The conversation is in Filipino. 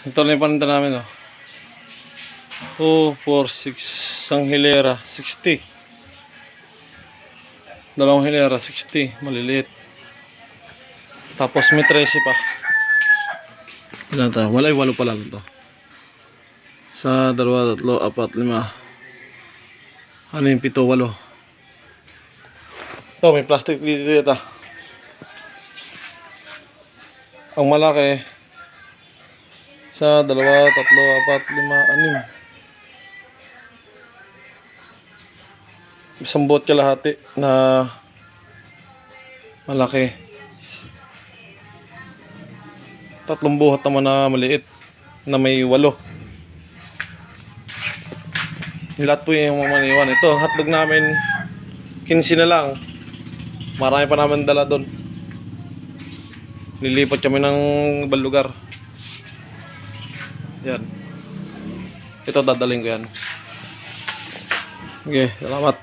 Ito na yung paninda namin, oh. 2, 4, 6. Isang hilera, 60. Dalawang hilera, 60. Maliliit. Tapos may 13 pa. Ilan to? Walay, walo pa lang to. Sa dalawa, tatlo, apat, lima. Ano yung pito, walo. Ito, may plastic dito dito. Ang malaki, sa dalawa, tatlo, apat, lima, anim. Isang buot kalahati na malaki. Tatlong buhat naman na maliit na may walo. Lahat po yung mamaniwan. Ito, hotdog namin 15 na lang. Marami pa namin dala doon. Lilipat kami ng ibang lugar. Yan. Ito dadaling ko yan. Okay, salamat.